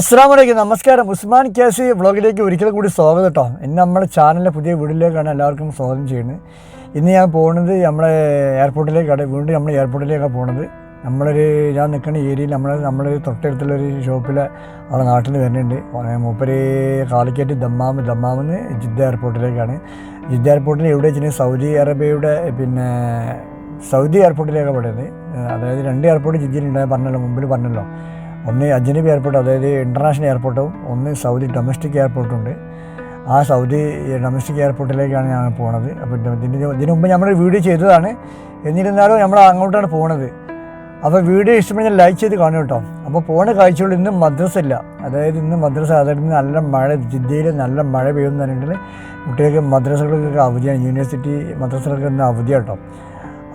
അസ്സാം വലൈക്കും നമസ്കാരം. ഉസ്മാൻ കേസി വ്ളോഗിലേക്ക് ഒരിക്കൽ കൂടി സ്വാഗതം കേട്ടോ. ഇന്ന് നമ്മുടെ ചാനലിലെ പുതിയ വീട്ടിലേക്കാണ് എല്ലാവർക്കും സ്വാഗതം ചെയ്യുന്നത്. ഇന്ന് ഞാൻ പോകുന്നത് നമ്മളെ എയർപോർട്ടിലേക്കാണ് വീണ്ടും നമ്മൾ എയർപോർട്ടിലേക്കാണ് പോകുന്നത്. നമ്മളൊരു ഞാൻ നിൽക്കുന്ന ഏരിയയിൽ നമ്മൾ നമ്മളൊരു തൊട്ടടുത്തുള്ളൊരു ഷോപ്പിൽ അവിടെ നാട്ടിൽ നിന്ന് വരുന്നുണ്ട്. മൂപ്പര് കാലിക്കറ്റ് ദമ്മാമ് ദമ്മാമെന്ന് ജിദ്ദ എയർപോർട്ടിലേക്കാണ്. ജിദ്ദ എയർപോർട്ടിൽ എവിടെ വെച്ചിട്ടുണ്ടെങ്കിൽ സൗദി അറേബ്യയുടെ പിന്നെ സൗദി എയർപോർട്ടിലേക്കാണ് പറയുന്നത് അതായത് രണ്ട് എയർപോർട്ട് ജിദ്ദയിലുണ്ടായ പറഞ്ഞല്ലോ മുമ്പിൽ പറഞ്ഞല്ലോ. ഒന്ന് അജ്നബി എയർപോർട്ട് അതായത് ഇന്റർനാഷണൽ എയർപോർട്ടും ഒന്ന് സൗദി ഡൊമസ്റ്റിക് എയർപോർട്ടും ഉണ്ട്. ആ സൗദി ഡൊമസ്റ്റിക് എയർപോർട്ടിലേക്കാണ് ഞാൻ പോണത്. അപ്പോൾ ഇതിന് ഇതിനു മുമ്പ് നമ്മൾ വീഡിയോ ചെയ്തതാണ്. എന്നിരുന്നാലും നമ്മൾ അങ്ങോട്ടാണ് പോണത്. അപ്പോൾ വീഡിയോ ഇഷ്ടപ്പെടുന്ന ലൈക്ക് ചെയ്ത് കാണും കേട്ടോ. അപ്പോൾ പോണ കാഴ്ചകൾ ഇന്ന് മദ്രസ ഇല്ല അതായത് ഇന്ന് മദ്രസ അതായത് നല്ല മഴ ജിദ്ദയിൽ നല്ല മഴ പറഞ്ഞിട്ടുണ്ടെങ്കിൽ കുട്ടികൾക്ക് മദ്രസകൾക്കൊക്കെ അവധിയാണ്. യൂണിവേഴ്സിറ്റി മദ്രസകൾക്ക് ഇന്ന് അവധിയാണ് കേട്ടോ.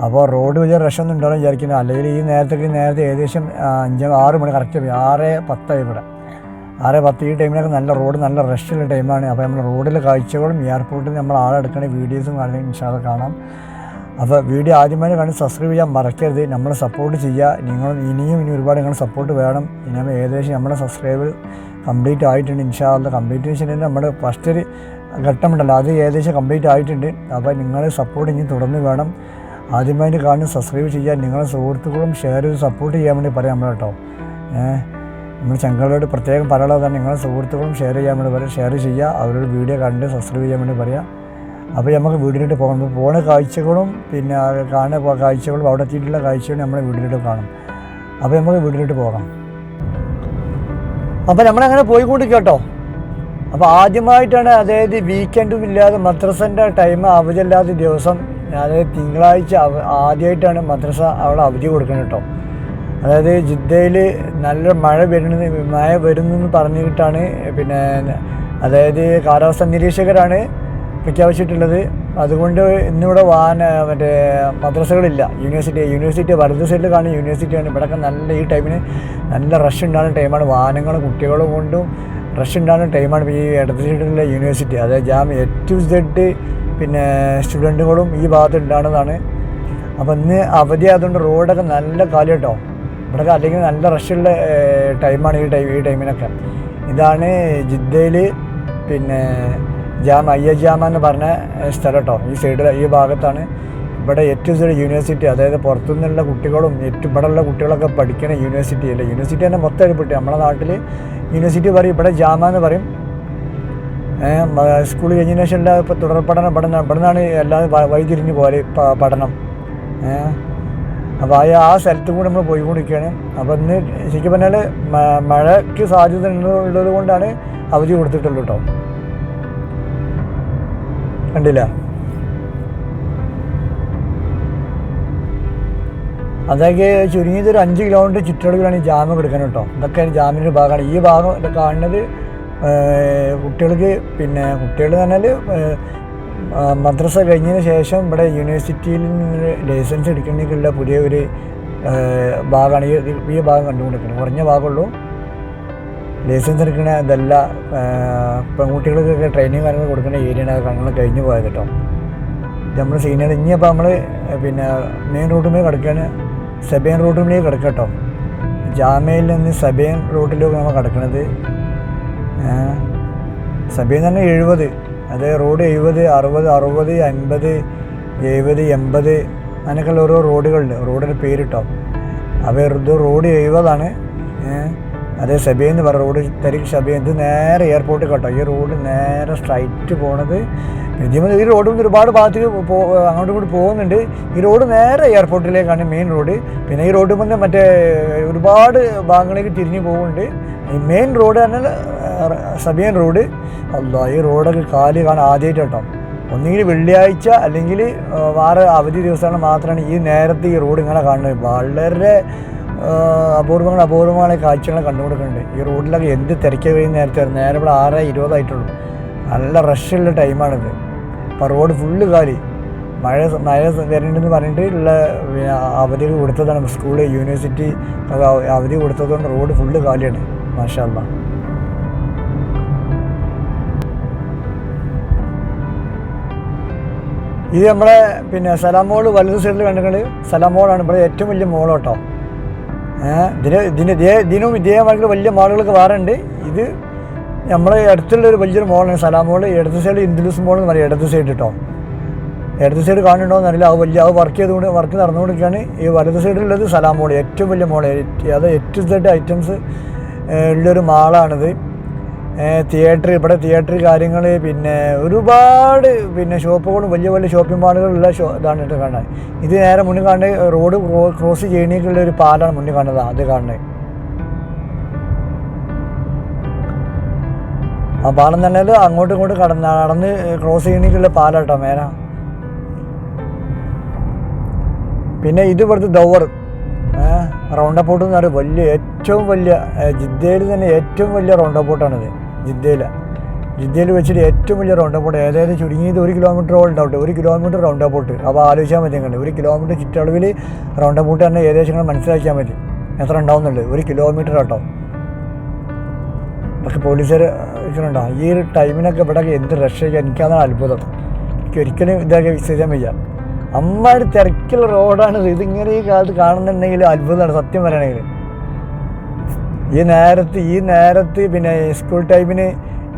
അപ്പോൾ റോഡ് വലിയ റഷൊന്നും ഉണ്ടാവും വിചാരിക്കുന്നത് അല്ലെങ്കിൽ ഈ നേരത്തേക്ക് നേരത്തെ ഏകദേശം അഞ്ച് ആറ് മണി കറക്റ്റ് ആറ് പത്തായി ഇവിടെ. ആറ് പത്ത് ഈ ടൈമിലൊക്കെ നല്ല റോഡ് നല്ല റഷുള്ള ടൈമാണ് അപ്പോൾ നമ്മൾ റോഡിലെ കാഴ്ചകളും എയർപോർട്ടിൽ നമ്മൾ ആളെടുക്കണ വീഡിയോസും കാണുന്നത് ഇൻഷാദ് കാണാം. അപ്പോൾ വീഡിയോ ആദ്യമായി കണ്ട് സബ്സ്ക്രൈബ് ചെയ്യാൻ മറക്കരുത്. നമ്മളെ സപ്പോർട്ട് ചെയ്യുക. നിങ്ങൾ ഇനിയും ഇനി ഒരുപാട് നിങ്ങൾ സപ്പോർട്ട് വേണം. ഇനി ഏകദേശം നമ്മുടെ സബ്സ്ക്രൈബ് കംപ്ലീറ്റ് ആയിട്ടുണ്ട് ഇൻഷാല്ല കംപ്ലീറ്റ് വെച്ചിട്ടുണ്ടെങ്കിൽ നമ്മുടെ ഫസ്റ്റ് ഒരു ഘട്ടമുണ്ടല്ലോ അത് ഏകദേശം കംപ്ലീറ്റ് ആയിട്ടുണ്ട്. അപ്പോൾ നിങ്ങൾ സപ്പോർട്ട് ഇനി തുടർന്ന് വേണം. ആദ്യമായിട്ട് കാണും സബ്സ്ക്രൈബ് ചെയ്യാൻ നിങ്ങളെ സുഹൃത്തുക്കളും ഷെയർ ചെയ്ത് സപ്പോർട്ട് ചെയ്യാൻ വേണ്ടി പറയാം നമ്മൾ കേട്ടോ. നമ്മൾ ചങ്കളോട് പ്രത്യേകം പറയാനുള്ളതാണ് നിങ്ങളെ സുഹൃത്തുക്കളും ഷെയർ ചെയ്യാൻ വേണ്ടി പറയാം ഷെയർ ചെയ്യുക അവരോട് വീഡിയോ കണ്ട് സബ്സ്ക്രൈബ് ചെയ്യാൻ വേണ്ടി പറയാം. അപ്പോൾ നമുക്ക് വീഡിയോയിലോട്ട് പോകണം അപ്പോൾ പോണ കാഴ്ചകളും പിന്നെ കാണുന്ന കാഴ്ചകളും അവിടെ എത്തിയിട്ടുള്ള കാഴ്ചകളും നമ്മൾ വീഡിയോയിലോട്ട് കാണും. അപ്പോൾ നമുക്ക് വീഡിയോയിലോട്ട് പോകാം. അപ്പോൾ നമ്മളങ്ങനെ പോയിക്കൊണ്ട് കേട്ടോ. അപ്പോൾ ആദ്യമായിട്ടാണ് അതായത് വീക്കെൻഡും ഇല്ലാതെ മദ്രസന്റെ ടൈം അവധിയല്ലാത്ത ദിവസം അതായത് തിങ്കളാഴ്ച ആദ്യമായിട്ടാണ് മദ്രസ അവിടെ അവധി കൊടുക്കുന്നത് കേട്ടോ. അതായത് ജിദ്ദയിൽ നല്ല മഴ വരുന്നത് മഴ വരുന്നെന്ന് പറഞ്ഞിട്ടാണ് പിന്നെ അതായത് കാലാവസ്ഥ നിരീക്ഷകരാണ് പ്രഖ്യാപിച്ചിട്ടുള്ളത്. അതുകൊണ്ട് ഇന്നിവിടെ വാഹന മറ്റേ മദ്രസകളില്ല. യൂണിവേഴ്സിറ്റി യൂണിവേഴ്സിറ്റി വലത് സൈഡിൽ കാണുന്ന യൂണിവേഴ്സിറ്റിയാണ് ഇവിടെയൊക്കെ നല്ല ഈ ടൈമിന് നല്ല റഷ് ഉണ്ടാകുന്ന ടൈമാണ് വാഹനങ്ങളും കുട്ടികളും കൊണ്ടും റഷ് ഉണ്ടാകുന്ന ടൈമാണ് ഈ ഇടത് സൈഡിലുള്ള യൂണിവേഴ്സിറ്റി. അതായത് ജാം എ ടു സെഡ് പിന്നെ സ്റ്റുഡന്റുകളും ഈ ഭാഗത്ത് ഉണ്ടാകുന്നതാണ് അപ്പോൾ ഇന്ന് അവധി ആയതുകൊണ്ട് റോഡൊക്കെ നല്ല കാലം കേട്ടോ ഇവിടെ അല്ലെങ്കിൽ നല്ല റഷുള്ള ടൈമാണ് ഈ ടൈം ഈ ടൈമിനൊക്കെ. ഇതാണ് ജിദ്ദയിൽ പിന്നെ ജാമ അയ്യ ജാമ എന്ന് പറഞ്ഞ സ്ഥലം കേട്ടോ ഈ സൈഡിൽ ഈ ഭാഗത്താണ്. ഇവിടെ ഏറ്റവും ചെറിയ യൂണിവേഴ്സിറ്റി അതായത് പുറത്തുനിന്നുള്ള കുട്ടികളും ഏറ്റവും ഇവിടെ ഉള്ള കുട്ടികളൊക്കെ പഠിക്കുന്ന യൂണിവേഴ്സിറ്റി അല്ലേ? യൂണിവേഴ്സിറ്റി തന്നെ മൊത്തം എടുപ്പിട്ട് നമ്മുടെ നാട്ടിൽ യൂണിവേഴ്സിറ്റി പറയും ഇവിടെ ജാമ എന്ന് പറയും. സ്കൂൾ കഴിഞ്ഞതിന് ശേഷം എല്ലാ ഇപ്പോൾ തുടർ പഠനം പഠനം ഇവിടെ നിന്നാണ് എല്ലാവരും വ- വഴിതിരിഞ്ഞ് പോലെ പഠനം. അപ്പോൾ ആ ആ സ്ഥലത്തും കൂടി നമ്മൾ പോയിക്കൊണ്ടിരിക്കുകയാണ് അപ്പോൾ ഇന്ന് ശരിക്കും പറഞ്ഞാൽ മഴയ്ക്ക് സാധ്യത ഉള്ളത് കൊണ്ടാണ് അവധി കൊടുത്തിട്ടുള്ളൂ കേട്ടോ കണ്ടില്ല? അതൊക്കെ ചുരുങ്ങിയത് ഒരു അഞ്ച് കിലോമീറ്റർ ചുറ്റളവിലാണ് ഈ ജാമ്യം കിടക്കുന്നത് കേട്ടോ ഇതൊക്കെയാണ് ജാമിന്റെ ഭാഗമാണ്. ഈ ഭാഗം കാണുന്നത് കുട്ടികൾക്ക് പിന്നെ കുട്ടികൾ പറഞ്ഞാൽ മദ്രസ കഴിഞ്ഞതിന് ശേഷം ഇവിടെ യൂണിവേഴ്സിറ്റിയിൽ നിന്ന് ലൈസൻസ് എടുക്കണമെങ്കിലുള്ള പുതിയ ഒരു ഭാഗമാണ്. ഈ ഈ ഭാഗം കണ്ടുകൊണ്ടിരിക്കുന്നത് കുറഞ്ഞ ഭാഗമുള്ളൂ. ലൈസൻസ് എടുക്കുന്ന ഇതല്ല. പെൺകുട്ടികൾക്കൊക്കെ ട്രെയിനിങ് കാര്യങ്ങൾ കൊടുക്കുന്ന ഏരിയയാണ് കാര്യങ്ങൾ കഴിഞ്ഞ് പോയത് കേട്ടോ. നമ്മൾ സീനിയർ ഇനിയപ്പോൾ നമ്മൾ പിന്നെ മെയിൻ റൂട്ടുമേ കിടക്കുകയാണ് സബേൻ റൂട്ടുമിലേക്ക് കിടക്കുക കേട്ടോ. ജാമ്യയിൽ നിന്ന് സബേൻ റൂട്ടിലേക്ക് നമ്മൾ കിടക്കുന്നത് സബേൻ തന്നെ എഴുപത്. അത് റോഡ് എഴുപത് അറുപത് അറുപത് അൻപത് എഴുപത് എൺപത് അങ്ങനെയൊക്കെയുള്ള ഓരോ റോഡുകളുണ്ട്. റോഡിന്റെ പേര് കേട്ടോ അപ്പോൾ ഇത് റോഡ് എഴുപതാണ്. അതേ സബിയ എന്ന് പറ റോഡ് തരിക് സബിയ ഇത് നേരെ എയർപോർട്ട് കേട്ടോ. ഈ റോഡ് നേരെ സ്ട്രൈറ്റ് പോണത്. ഇതിന് ഈ റോഡ് ഒരുപാട് ഭാഗത്തേക്ക് അങ്ങോട്ടും ഇങ്ങോട്ട് പോകുന്നുണ്ട്. ഈ റോഡ് നേരെ എയർപോർട്ടിലേക്കാണ് മെയിൻ റോഡ്. പിന്നെ ഈ റോഡ് മുന്നേ മറ്റേ ഒരുപാട് ഭാഗങ്ങളിലേക്ക് തിരിഞ്ഞ് പോകുന്നുണ്ട്. ഈ മെയിൻ റോഡ് പറഞ്ഞാൽ സബിയൻ റോഡ് അല്ല ഈ റോഡൊക്കെ കാലി കാണാൻ ആദ്യമായിട്ട് കേട്ടോ. ഒന്നുകിൽ വെള്ളിയാഴ്ച അല്ലെങ്കിൽ വേറെ അവധി ദിവസങ്ങൾ മാത്രമാണ് ഈ നേരത്തെ ഈ റോഡ് ഇങ്ങനെ കാണുന്നത്. വളരെ അപൂർവങ്ങൾ അപൂർവമായ കാഴ്ചകൾ കണ്ടുകൊടുക്കുന്നുണ്ട്. ഈ റോഡിലൊക്കെ എന്ത് തിരക്ക് കഴിയുന്ന നേരത്തെ നേരെ ഇവിടെ ആറ് ഇരുപതായിട്ടുള്ളൂ നല്ല റഷുള്ള ടൈമാണിത് അപ്പോൾ റോഡ് ഫുള്ള് കാലി. മഴ മഴ വരുന്നുണ്ടെന്ന് പറഞ്ഞിട്ട് ഉള്ള അവധി കൊടുത്തതാണ്. സ്കൂൾ യൂണിവേഴ്സിറ്റി അവധി കൊടുത്തതുകൊണ്ട് റോഡ് ഫുള്ള് കാലിയാണ്. മാഷല്ല ഇത് നമ്മളെ പിന്നെ സലാമോൾ വലത് സൈഡിൽ കണ്ടിട്ടുണ്ട്. സലാമോളാണ് ഇവിടെ ഏറ്റവും വലിയ മോൾ കേട്ടോ. ഇതിന് ഇതിന് ഇതേ ഇതിനും ഇതേമാതിരി വലിയ മോളുകളൊക്കെ വേറെ ഉണ്ട്. ഇത് നമ്മളെ അടുത്തുള്ള ഒരു വലിയൊരു മോളാണ് സലാം മോൾ. ഇടത് സൈഡ് ഇൻഡുലൂസ് മോൾ എന്ന് പറയും ഇടത് സൈഡ് കേട്ടോ ഇടത് സൈഡ് കാണുന്നുണ്ടോ എന്നറിയില്ല. അത് വലിയ അത് വർക്ക് ചെയ്തുകൊണ്ട് വർക്ക് നടന്നുകൊണ്ടിരിക്കുകയാണ്. ഈ വലത് സൈഡിലുള്ളത് സലാം മോൾ ഏറ്റവും വലിയ മോൾ അത് ഏറ്റവും സൈഡ് ഐറ്റംസ് ഉള്ളൊരു മാളാണിത്. തിയേറ്റർ ഇവിടെ തിയേറ്റർ കാര്യങ്ങൾ പിന്നെ ഒരുപാട് പിന്നെ ഷോപ്പുകളും വലിയ വലിയ ഷോപ്പിംഗ് മാളുകളുള്ള ഷോ ഇതാണ് കേട്ടോ കാണാൻ. ഇത് നേരെ മുന്നിൽ കാണുന്നത് റോഡ് ക്രോസ് ചെയ്യണേക്കുള്ള ഒരു പാലാണ് മുന്നിൽ കാണുന്നത്. അത് കാണുന്നത്. ആ പാലം തന്നെ അങ്ങോട്ടും ഇങ്ങോട്ടും കടന്ന് നടന്ന് ക്രോസ് ചെയ്യണേക്കുള്ള പാലാട്ടോ മേന പിന്നെ ഇത് ഇവിടുത്തെ ദവർ. റൗണ്ട് അപ്പോട്ട് എന്ന് പറയുന്നത് വലിയ ഏറ്റവും വലിയ ജിദ്ദയിൽ തന്നെ ഏറ്റവും വലിയ റൗണ്ട് അപ്പോട്ടാണിത് ജിദ്ദയിൽ ജിദ്ദയിൽ വെച്ചിട്ട് ഏറ്റവും വലിയ റൗണ്ട് അപ്പോട്ട് ഏതായാലും ചുരുങ്ങിയത് ഒരു കിലോമീറ്റർ ഉണ്ടാവട്ടെ ഒരു കിലോമീറ്റർ റൗണ്ട് അപ്പോട്ട് അപ്പോൾ ആലോചിച്ചാൽ മതി കണ്ട് ഒരു കിലോമീറ്റർ ചുറ്റളവിൽ റൗണ്ട് അപ്പോട്ട് തന്നെ ഏകദേശം ഇങ്ങനെ മനസ്സിലാക്കിയാൽ മതി. എത്ര ഉണ്ടാവുന്നുണ്ട്? ഒരു കിലോമീറ്റർ കേട്ടോ. പക്ഷെ പോലീസുകാർ ഇരിക്കുന്നുണ്ടോ ഈ ഒരു ടൈമിനൊക്കെ ഇവിടെ എന്ത് രക്ഷയ്ക്ക് എനിക്കതാണ് അത്ഭുതം. എനിക്ക് ഒരിക്കലും ഇതൊക്കെ വിശ്വസിക്കാൻ വയ്യ. അമ്മാര് തിരക്കുള്ള റോഡാണ് ഇത്. ഇതിങ്ങനെ ഈ കാലത്ത് കാണുന്നുണ്ടെങ്കിൽ അത്ഭുതമാണ്. സത്യം പറയണെങ്കിൽ ഈ നേരത്ത് ഈ നേരത്ത് പിന്നെ സ്കൂൾ ടൈമിന്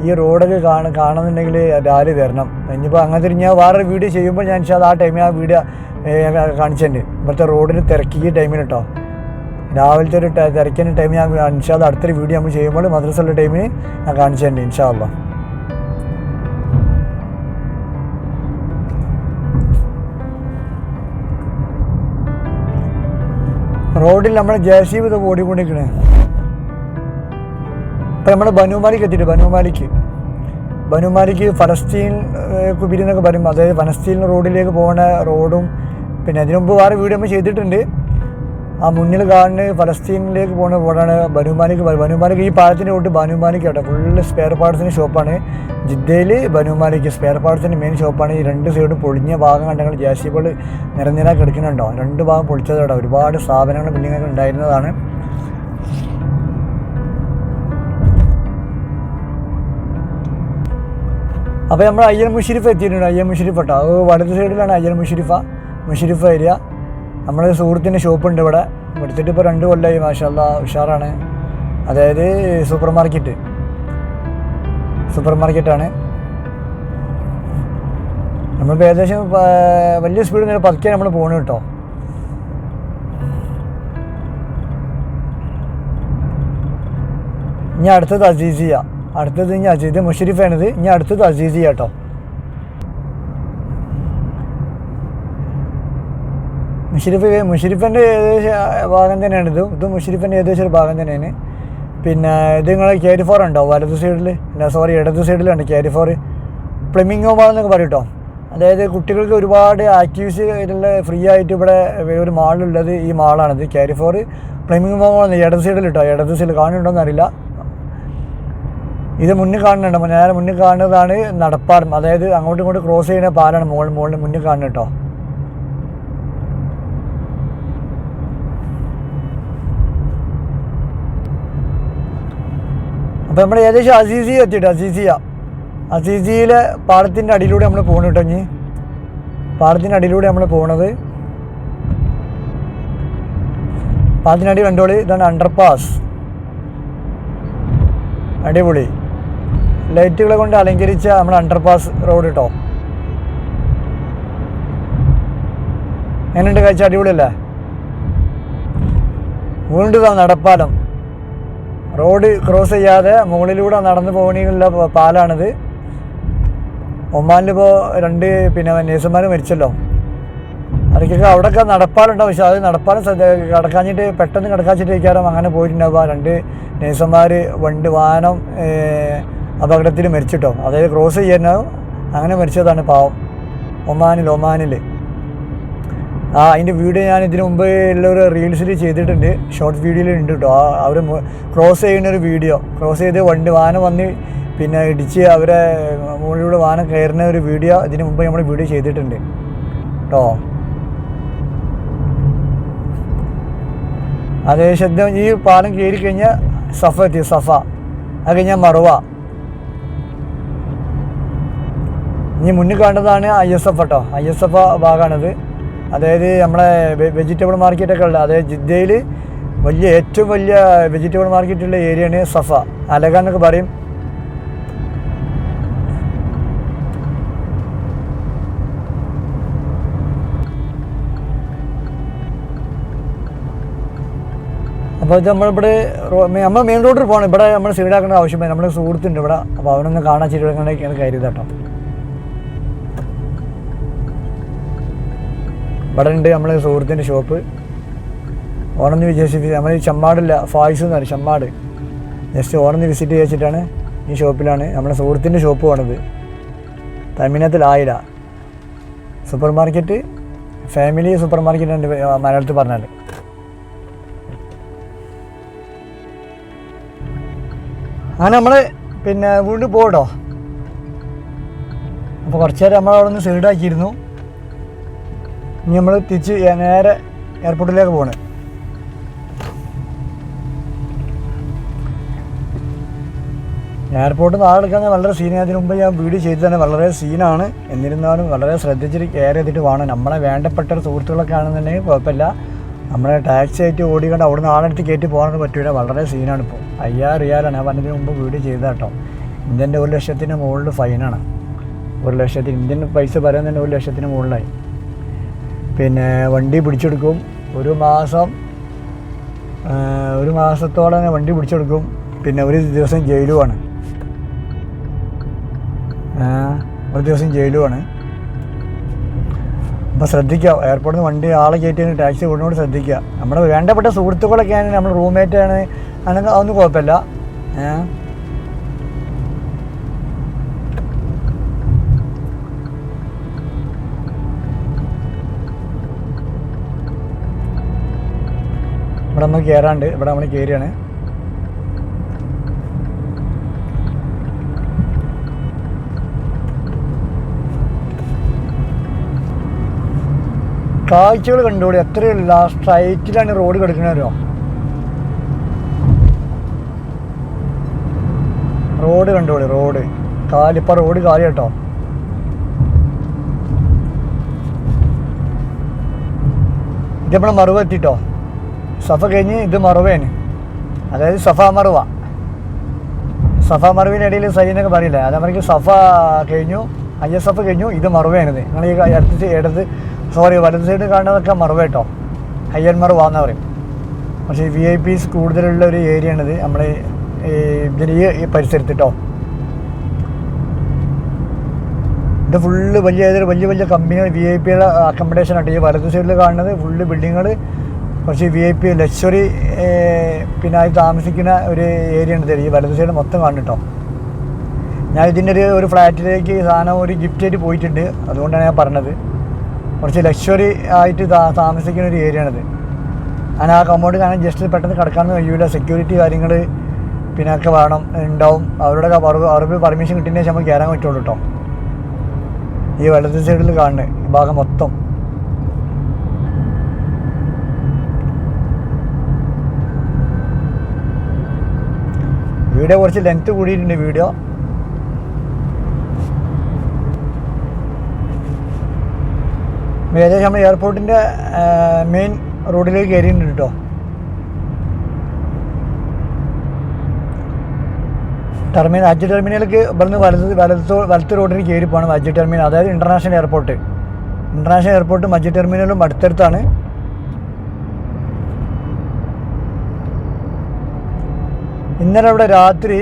ഈ റോഡൊക്കെ കാണ കാണുന്നുണ്ടെങ്കിൽ രാവിലെ തരണം ഇനിയിപ്പോൾ അങ്ങനത്തെ ഞാൻ വേറൊരു വീഡിയോ ചെയ്യുമ്പോൾ ഞാൻ ആ ടൈമിൽ ആ വീഡിയോ കാണിച്ചിട്ടുണ്ട് ഇവിടുത്തെ റോഡിന് തിരക്കി ഈ ടൈമിന് കേട്ടോ രാവിലത്തെ ഒരു തിരക്കിന്റെ ടൈമിൽ ഞാൻ ഇൻഷാല്ല അടുത്തൊരു വീഡിയോ നമ്മൾ ചെയ്യുമ്പോൾ മദ്രസയുള്ള ടൈമിന് ഞാൻ കാണിച്ചിട്ടുണ്ട് ഇൻഷാല്ല റോഡിൽ നമ്മൾ ജെ സി ഓടിക്കൊണ്ടിരിക്കണേ. ഇപ്പം നമ്മൾ ബനുമാലിക്ക് എത്തിയിട്ട് ബനുമാലിക്ക് ബനുമാലിക്ക് ഫലസ്തീൻ കുബിരി എന്നൊക്കെ പറയും അതായത് ഫലസ്തീൻ റോഡിലേക്ക് പോകുന്ന റോഡും പിന്നെ അതിനു മുമ്പ് വേറെ വീഡിയോ നമ്മൾ ചെയ്തിട്ടുണ്ട്. ആ മുന്നിൽ കാണുന്ന ഫലസ്തീനിലേക്ക് പോകുന്ന റോഡാണ് ബനുമാലിക്ക് ബനുമാലിക്ക് ഈ പാലത്തിന്റെ റോഡ് ബനുമാലിക്ക് കേട്ടോ ഫുള്ള് സ്പെയർ പാർട്സിന്റെ ഷോപ്പാണ് ജിദ്ദയിൽ ബനുമാലിക്ക് സ്പെയർ പാർട്സിന്റെ മെയിൻ ഷോപ്പാണ് ഈ രണ്ട് സൈഡും പൊളിഞ്ഞ ഭാഗം കണ്ടെങ്കിൽ ജാസിബിൾ നിരനിര കിടക്കുന്നുണ്ടോ. രണ്ട് ഭാഗം പൊളിച്ചതോടെ ഒരുപാട് സ്ഥാപനങ്ങളും ബിൽഡിങ്ങൊക്കെ ഉണ്ടായിരുന്നതാണ്. അപ്പോൾ നമ്മൾ അയ്യൻ മുഷരിഫ് എത്തിയിട്ടുണ്ട്. അയ്യൻ മുഷരിഫ് കേട്ടോ. അത് വലത് സൈഡിലാണ് അയ്യൻ മുഷരിഫ. മുഷരിഫ് ഏരിയ. നമ്മുടെ സുഹൃത്തിന്റെ ഷോപ്പുണ്ട് ഇവിടെ. എടുത്തിട്ട് ഇപ്പോൾ രണ്ട് കൊല്ലമായി മാഷല്ല ഉഷാറാണ്. അതായത് സൂപ്പർ മാർക്കറ്റ്. സൂപ്പർ മാർക്കറ്റാണ്. നമ്മളിപ്പോൾ ഏകദേശം വലിയ സ്പീഡിൽ നിന്ന് പതുക്കെ നമ്മൾ പോകണം കേട്ടോ. ഇനി അടുത്തത് അസീസിയ. അടുത്തത് ഇനി അസീസ് മുഷരിഫാണിത്. ഇനി അടുത്തത് അസീസിയ കേട്ടോ മുഷരിഫ് മുഷരിഫിന്റെ ഏകദേശം ഭാഗം തന്നെയാണ് ഇത്. ഇത് മുഷരിഫിന്റെ ഏകദേശം ഒരു ഭാഗം തന്നെയാണ്. പിന്നെ ഇത് നിങ്ങൾ ക്യാരി ഫോർ ഉണ്ടോ? വലത് സൈഡിൽ അല്ല സോറി ഇടത് സൈഡിലുണ്ട് ക്യാരി ഫോർ പ്ലമിംഗ് മാൾ എന്നൊക്കെ പറയും കേട്ടോ അതായത് കുട്ടികൾക്ക് ഒരുപാട് ആക്ടിവിറ്റീസ് ഇതിലുള്ള ഫ്രീ ആയിട്ട് ഇവിടെ ഒരു മാളുള്ളത് ഈ മാളാണിത് ക്യാരി ഫോർ പ്ലമിംഗ് മാൾ ഇടത് സൈഡിൽ കേട്ടോ ഇടത് സൈഡിൽ കാണുന്നുണ്ടോ അറിയില്ല. ഇത് മുന്നിൽ കാണുന്നുണ്ട്. നേരെ മുന്നിൽ കാണുന്നതാണ് നടപ്പാടം. അതായത് അങ്ങോട്ടും ഇങ്ങോട്ടും ക്രോസ് ചെയ്യുന്ന പാലാണ് മുകളിൽ മുകളിൽ മുന്നിൽ കാണുന്നത് കേട്ടോ. അപ്പോൾ നമ്മൾ ഏകദേശം അസീസി എത്തിയിട്ട്? അസീസിയ. അസീസിയിലെ പാടത്തിന്റെ അടിയിലൂടെ നമ്മൾ പോകണം കേട്ടോ ഇനി. പാടത്തിന്റെ അടിയിലൂടെ നമ്മൾ പോണത്. പാടത്തിനടി കണ്ടോളി. ഇതാണ് അണ്ടർപാസ് അടിപൊളി. ലൈറ്റുകളെ കൊണ്ട് അലങ്കരിച്ച നമ്മുടെ അണ്ടർപാസ് റോഡ് കേട്ടോ എങ്ങനെയുണ്ട് കാഴ്ച? അടിപൊളിയല്ലേ? വീണ്ടും നടപ്പാലം. റോഡ് ക്രോസ് ചെയ്യാതെ മുകളിലൂടെ നടന്നു പോകണിയുള്ള പാലാണിത്. ഒമാനിലിപ്പോൾ രണ്ട് പിന്നെ നേഴ്സുമാർ മരിച്ചല്ലോ. അതൊക്കെ അവിടെയൊക്കെ നടപ്പാലുണ്ടാവും. പക്ഷെ അത് നടപ്പാലും കടക്കാഞ്ഞിട്ട് പെട്ടെന്ന് കടക്കാച്ചിട്ടിരിക്കാറും അങ്ങനെ പോയിട്ടുണ്ടാവുക രണ്ട് നേഴ്സുമാർ വണ്ടി വാഹനം അപകടത്തിൽ മരിച്ചിട്ടോ. അതായത് ക്രോസ് ചെയ്യാനോ അങ്ങനെ മരിച്ചതാണ് പാവം. ഒമാനിൽ ഒമാനിൽ. ആ അതിന്റെ വീഡിയോ ഞാൻ ഇതിനു മുമ്പ് ഉള്ള ഒരു റീൽസിൽ ചെയ്തിട്ടുണ്ട്. ഷോർട്ട് വീഡിയോയിൽ ഉണ്ട് കേട്ടോ ആ അവർ ക്രോസ് ചെയ്യുന്ന ഒരു വീഡിയോ ക്രോസ് ചെയ്ത് വണ്ടി വാഹനം വന്ന് പിന്നെ ഇടിച്ച് അവരെ മുകളിലൂടെ വാനം കയറുന്ന ഒരു വീഡിയോ ഇതിനു മുമ്പ് നമ്മൾ വീഡിയോ ചെയ്തിട്ടുണ്ട്. കേട്ടോ അതേ ശബ്ദം ഈ പാലം കയറി കഴിഞ്ഞാൽ സഫ എത്തി സഫ. അത് കഴിഞ്ഞാൽ മറുവ. ഇനി മുന്നിൽ കാണുന്നതാണ് ഐ എസ് എഫ് കേട്ടോ. ഐ എസ് എഫ് ഭാഗമാണിത്. അതായത് നമ്മളെ വെജിറ്റബിൾ മാർക്കറ്റൊക്കെ ഉള്ളത്. അതായത് ജിദ്ദയിൽ വലിയ ഏറ്റവും വലിയ വെജിറ്റബിൾ മാർക്കറ്റുള്ള ഏരിയയാണ് സഫ. അലക എന്നൊക്കെ പറയും. അപ്പോൾ ഇത് നമ്മളിവിടെ നമ്മൾ മെയിൻ റോഡിൽ പോകണം ഇവിടെ നമ്മൾ സൈഡാക്കേണ്ട ആവശ്യമില്ല. നമ്മൾ സുഹൃത്തുണ്ട് ഇവിടെ. അപ്പോൾ അവനൊന്ന് കാണാൻ ചെയ്തിടങ്ങനെയൊക്കെയാണ് കയറിയത് കേട്ടോ ഇവിടെ ഉണ്ട് നമ്മൾ സുഹൃത്തിന്റെ ഷോപ്പ്. ഓണമെന്ന് വിശേഷിപ്പിച്ച് നമ്മൾ ഈ ചമ്മാടില്ല ഫായ്സ് എന്ന് പറയും ചമ്മാട്. ജസ്റ്റ് ഓണമെന്ന് വിസിറ്റ് ചെയ്തിട്ടാണ് ഈ ഷോപ്പിലാണ് നമ്മുടെ സുഹൃത്തിന്റെ ഷോപ്പ് പോണത്. തമിഴ്നാട്ടിൽ ആയിര supermarket family supermarket ഉണ്ട് മലയാളത്തിൽ പറഞ്ഞാൽ അങ്ങനെ നമ്മൾ പിന്നെ വീണ്ടും പോകട്ടോ അപ്പോൾ കുറച്ച് നേരം നമ്മൾ അവിടെ നിന്ന് സൈഡാക്കിയിരുന്നു. ഇനി നമ്മൾ തിരിച്ച് നേരെ എയർപോർട്ടിലേക്ക് പോകണേ എയർപോർട്ട് നാളെ എടുക്കാൻ വളരെ സീനാണ് അതിന് മുമ്പ് ഞാൻ വീഡിയോ ചെയ്ത് തന്നെ വളരെ സീനാണ് എന്നിരുന്നാലും വളരെ ശ്രദ്ധിച്ചിട്ട് കെയർ ചെയ്തിട്ട് വേണം നമ്മളെ വേണ്ടപ്പെട്ട സുഹൃത്തുക്കളൊക്കെ ആണെന്നുണ്ടെങ്കിൽ കുഴപ്പമില്ല. നമ്മളെ ടാക്സി ആയിട്ട് ഓടിക്കൊണ്ട് അവിടെ നിന്ന് ആളെടുത്ത് കയറ്റി പോകാനൊന്നും പറ്റൂല. വളരെ സീനാണ് ഇപ്പോൾ അയ്യായിരം റിയാലാണ്. ഞാൻ പറഞ്ഞതിന് മുമ്പ് വീഡിയോ ചെയ്ത കേട്ടോ. ഇന്ത്യന്റെ ഒരു ലക്ഷത്തിന് മുകളിൽ ഫൈനാണ് ഒരു ലക്ഷത്തിന് ഇന്ത്യൻ പൈസ പറയാൻ തന്നെ ഒരു ലക്ഷത്തിന് മുകളിലായി. പിന്നെ വണ്ടി പിടിച്ചെടുക്കും. ഒരു മാസം ഒരു മാസത്തോളം വണ്ടി പിടിച്ചെടുക്കും. പിന്നെ ഒരു ദിവസം ജയിലുമാണ് ഒരു ദിവസം ജയിലുമാണ് അപ്പോൾ ശ്രദ്ധിക്കുക എയർപോർട്ടിൽ നിന്ന് വണ്ടി ആളെ കയറ്റി ടാക്സി കൊണ്ടുകൊണ്ട് ശ്രദ്ധിക്കുക. നമ്മുടെ വേണ്ടപ്പെട്ട സുഹൃത്തുക്കളൊക്കെ ആണ് നമ്മൾ റൂംമേറ്റ് ആണ്. അങ്ങനെ അതൊന്നും കുഴപ്പമില്ല. ഏ? ഇവിടെ നമ്മൾ കയറാണ്ട് ഇവിടെ നമ്മൾ കയറിയാണ് കാഴ്ചകൾ കണ്ടുകൂടി എത്രയുള്ള സ്ട്രൈറ്റിലാണ് റോഡ് കിടക്കുന്നവരോ റോഡ് കണ്ടുകൂടി റോഡ്. കാലിപ്പ റോഡ് കാലി കേട്ടോ ഇത് നമ്മളെ മറുവ എത്തിട്ടോ? സഫ കഴിഞ്ഞ് ഇത് മറുവേന് അതായത് സഫ മറുവ. സഫ മറുവിനിടയിൽ സൈനൊക്കെ പറയില്ല അതേമാതിരി സഫ കഴിഞ്ഞു ഐ എസ് എഫ് കഴിഞ്ഞു ഇത് മറുവേനത് നിങ്ങൾ ഈ അടുത്ത് സൈ- ഇടത് സോറി വലത് സൈഡ് കാണുന്നതൊക്കെ മറുവ കേട്ടോ ഹയ്യൻ മറുവ എന്ന് പറയും. പക്ഷേ വി ഐ പീസ് കൂടുതലുള്ള ഒരു ഏരിയ ആണിത് നമ്മൾ ഈ ഈ പരിസരത്ത് കേട്ടോ ഇത് ഫുള്ള് വലിയ ഏതൊരു വലിയ വലിയ കമ്പനികൾ വി ഐ പിയുടെ അക്കോമഡേഷൻ ആയിട്ട് ഈ വലത് സൈഡിൽ കാണുന്നത് ഫുള്ള് ബിൽഡിങ്ങുകൾ കുറച്ച് വി ഐ പി ലക്ഷറി പിന്നെ താമസിക്കുന്ന ഒരു ഏരിയ ഉണ്ട് ഈ വലത് സൈഡ് മൊത്തം കണ്ടിട്ടോ ഞാൻ ഇതിന്റെ ഒരു ഒരു ഫ്ലാറ്റിലേക്ക് സാധനം ഒരു ഗിഫ്റ്റ് ആയിട്ട് പോയിട്ടുണ്ട്. അതുകൊണ്ടാണ് ഞാൻ പറഞ്ഞത്. കുറച്ച് ലക്ഷറി ആയിട്ട് താമസിക്കുന്ന ഒരു ഏരിയ ആണിത്. ഞാൻ ആ കമ്പൗണ്ട് കാണാൻ ജസ്റ്റ് പെട്ടെന്ന് കിടക്കാൻ കഴിയൂല. സെക്യൂരിറ്റി കാര്യങ്ങൾ പിന്നെ ഒക്കെ വേണം ഉണ്ടാവും. അവരുടെ അവർക്ക് പെർമിഷൻ കിട്ടിയതിന് ശേഷം നമുക്ക് കയറാൻ പറ്റുള്ളൂ കേട്ടോ ഈ വലത് സൈഡിൽ കാണുന്നത് ഭാഗം മൊത്തം. വീഡിയോ കുറച്ച് ലെങ്ത് കൂടിയിട്ടുണ്ട് വീഡിയോ. ഏകദേശം നമ്മൾ എയർപോർട്ടിന്റെ മെയിൻ റോഡിലേക്ക് കയറിയിട്ടുണ്ട് കേട്ടോ ടെർമിനൽ അജ് ടെർമിനലിലേക്ക് ഇവിടുന്ന് വലത് വലത്ത് വലത്ത് റോഡിൽ കയറി പോകണം അജ് ടെർമിനൽ അതായത് ഇന്റർനാഷണൽ എയർപോർട്ട് ഇന്റർനാഷണൽ എയർപോർട്ടും അജ് ടെർമിനലും അടുത്തടുത്താണ്. ഇന്നലെ ഇവിടെ രാത്രി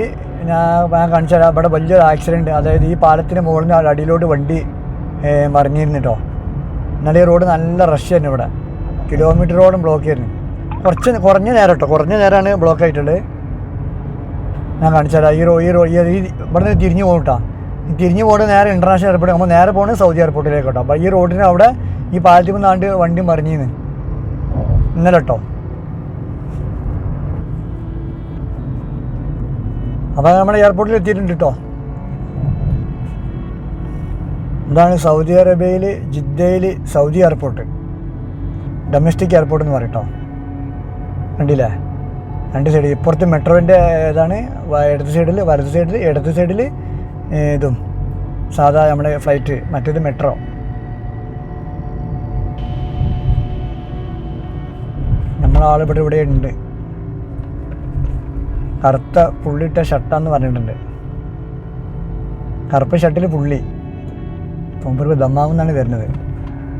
ഞാൻ കാണിച്ചു തരാം. ഇവിടെ വലിയൊരു ആക്സിഡന്റ് അതായത് ഈ പാലത്തിന് മുകളിൽ നിന്ന് അടിയിലോട്ട് വണ്ടി മറിഞ്ഞിരുന്നിട്ടോ ഇന്നലെ ഈ റോഡ് നല്ല റഷ് തന്നെ ഇവിടെ. കിലോമീറ്റർ റോഡും ബ്ലോക്ക് ആയിരുന്നു. കുറച്ച് കുറഞ്ഞ നേരം കേട്ടോ കുറഞ്ഞ നേരമാണ് ബ്ലോക്ക് ആയിട്ടുള്ളത്. ഞാൻ കാണിച്ചു തരാം. ഈ റോ ഈ റോ ഈ ഇവിടെ നിന്ന് തിരിഞ്ഞു പോകും കേട്ടോ തിരിഞ്ഞു പോകുന്നത് നേരെ ഇന്റർനാഷണൽ എയർപോർട്ട് നമ്മൾ നേരെ പോകുന്നത് സൗദി എയർപോർട്ടിലേക്ക് കേട്ടോ അപ്പോൾ ഈ റോഡിന് അവിടെ ഈ പാലത്തിൽ നിന്നാണ്ട് വണ്ടി മറിഞ്ഞിരുന്നു. ഇന്നലെ കേട്ടോ അപ്പോൾ നമ്മൾ എയർപോർട്ടിൽ എത്തിയിട്ടുണ്ട് കേട്ടോ ഇതാണ് സൗദി അറേബ്യയിൽ ജിദ്ദയിൽ സൗദി എയർപോർട്ട് ഡൊമസ്റ്റിക് എയർപോർട്ട് എന്ന് പറയട്ടോ കണ്ടില്ലേ? രണ്ട് സൈഡ് ഇപ്പുറത്ത് മെട്രോവിന്റെ ഇതാണ് ഇടത് സൈഡിൽ വലത് സൈഡിൽ ഇടത് സൈഡിൽ ഇതും. സാധാ നമ്മുടെ ഫ്ലൈറ്റ് മറ്റേത് മെട്രോ. നമ്മളാളിവിടെ ഇവിടെ ഉണ്ട്. കറുത്ത പുള്ളിയിട്ട ഷർട്ടാന്ന് പറഞ്ഞിട്ടുണ്ട്. കറുപ്പ് ഷർട്ടിൽ പുള്ളി. മുമ്പ് ദമ്മാവെന്നാണ് വരുന്നത്.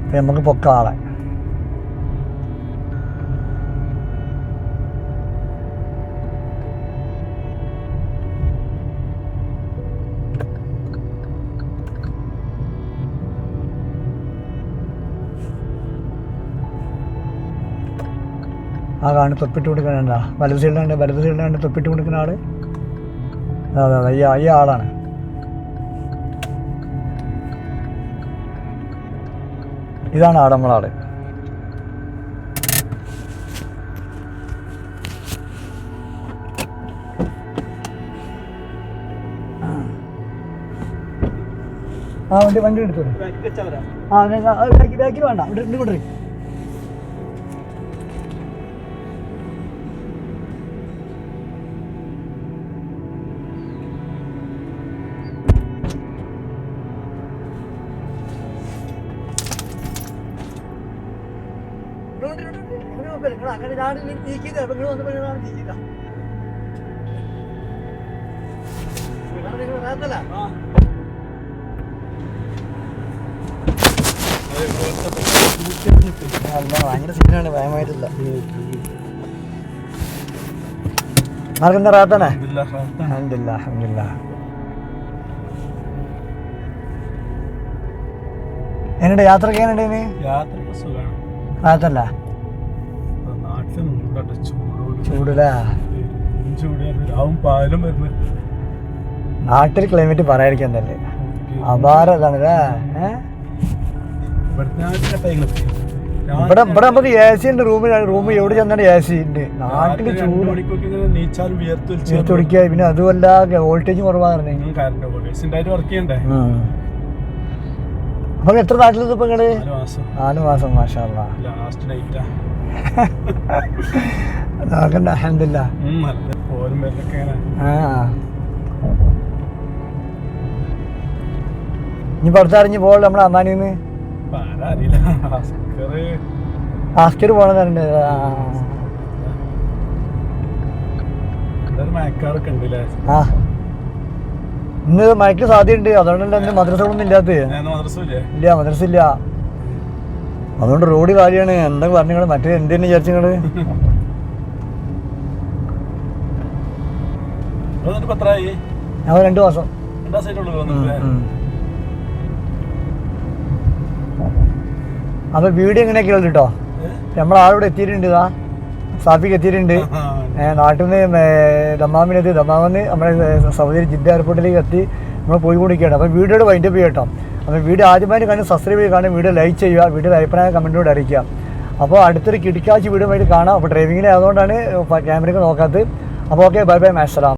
അപ്പം നമുക്ക് പൊക്ക ആളെ ആ കാണും തൊപ്പിട്ട് കൊടുക്കണ വലത് സൈഡിലാണ്ട് വലത് സൈഡിലാണ്ട് തൊപ്പിട്ട് കൊടുക്കുന്ന ആൾ? അതെ അതെ ഈ ആളാണ്. ഇതാണ് ആട് നമ്മളാട് ആ വണ്ടി വണ്ടി എടുത്തു ആ ബാക്കി ബാക്കി വേണ്ട. ഇവിടെ ഇണ്ട് യാത്ര അങ്ങനെ ഞാൻ നീക്കിയത്. അപ്പൊ നിങ്ങൾ വന്നപ്പോൾ ഞാൻ നീക്കിയില്ല നിങ്ങൾ നേരത്തല്ല അല്ല ഭയങ്കര സീനാണ് ഭയമായിട്ടില്ല. ആർക്കെന്താ റാത്തനെ അഹമ്മദില്ല അഹമ്മദില്ല എന്നുണ്ട് യാത്രയ്ക്ക് എങ്ങനെയുണ്ട് യാത്രയ്ക്ക് സുഖമാണ് റാത്തല്ല? നാട്ടിൽ നിന്നുണ്ടോ ചൂടോട് ചൂടില്ല? നാട്ടിൽ ക്ലൈമറ്റ് പറയാതിരിക്കാൻ തന്നെ. അപാരതാണ് ഇവിടെ ഇവിടെ നമുക്ക് എ സി ഉണ്ട് റൂമിൽ റൂം എവിടെ ചെന്നാലും എ സി ഉണ്ട് നാട്ടിൽ ചൂട് ചേർത്തൊടിക്കുക പിന്നെ അതുമല്ല വോൾട്ടേജ് കുറവാണ്. അപ്പൊ എത്ര നാട്ടിലെത്തിപ്പോ നിങ്ങൾ നാല് മാസം. മാഷാ ലാസ്റ്റ് നൈറ്റാ നോക്കണ്ട അഹമ്മദില്ല ആ. ഇനി പുറത്തറിഞ്ഞ് പോകല നമ്മുടെ അന്നാനിന്ന് ആസ്കർ മയക്കാറൊക്കെ ഉണ്ടല്ലേ? ആ. ഇന്ന് മഴയ്ക്ക് സാധ്യതയുണ്ട്. അതുകൊണ്ടല്ല ഇന്ന് മദ്രസകളൊന്നും ഇല്ലാത്ത ഞാൻ മദ്രസയില്ലേ ഇല്ല മദ്രസ ഇല്ല. അതുകൊണ്ട് റോഡ് കാര്യമാണ് എന്താ പറഞ്ഞു മറ്റേ എന്തെന്ന് വിചാരിച്ചു നിങ്ങൾ എന്നിട്ട് പത്രായി ഞാൻ രണ്ടു മാസം. അപ്പൊ വീട് എങ്ങനെയൊക്കെ ഉള്ളത് കേട്ടോ നമ്മളെ ആളിവിടെ എത്തിയിട്ടുണ്ട് ഇതാ സാഫിക്ക് എത്തിയിട്ടുണ്ട്. നാട്ടിൽ നിന്ന് ദമാമിനെത്തി ദമാമെന്ന് നമ്മുടെ സൗദി ജിദ്ദ എയർപോർട്ടിലേക്ക് എത്തി. നമ്മൾ പോയി പോയിക്കൊണ്ടിരിക്കുകയാണ് അപ്പോൾ വീഡിയോയുടെ വൈൻഡപ്പ് ചെയ്യട്ടോ അപ്പോൾ വീഡിയോ ആദ്യമായിട്ട് കാണുന്ന സബ്സ്ക്രൈബ് ചെയ്ത് കാണുക വീഡിയോ ലൈക്ക് ചെയ്യുക വീഡിയോ അഭിപ്രായം കമന്റിലൂടെ അറിയിക്കുക. അപ്പോൾ അടുത്തൊരു കിടക്കാച്ചി വീഡിയോ ആയിട്ട് കാണാം. അപ്പോൾ ഡ്രൈവിങ്ങിൽ ആയതുകൊണ്ടാണ് ക്യാമറയ്ക്ക് നോക്കാത്തത്. അപ്പോൾ ഓക്കെ ബൈ ബൈ മാസ്സലാം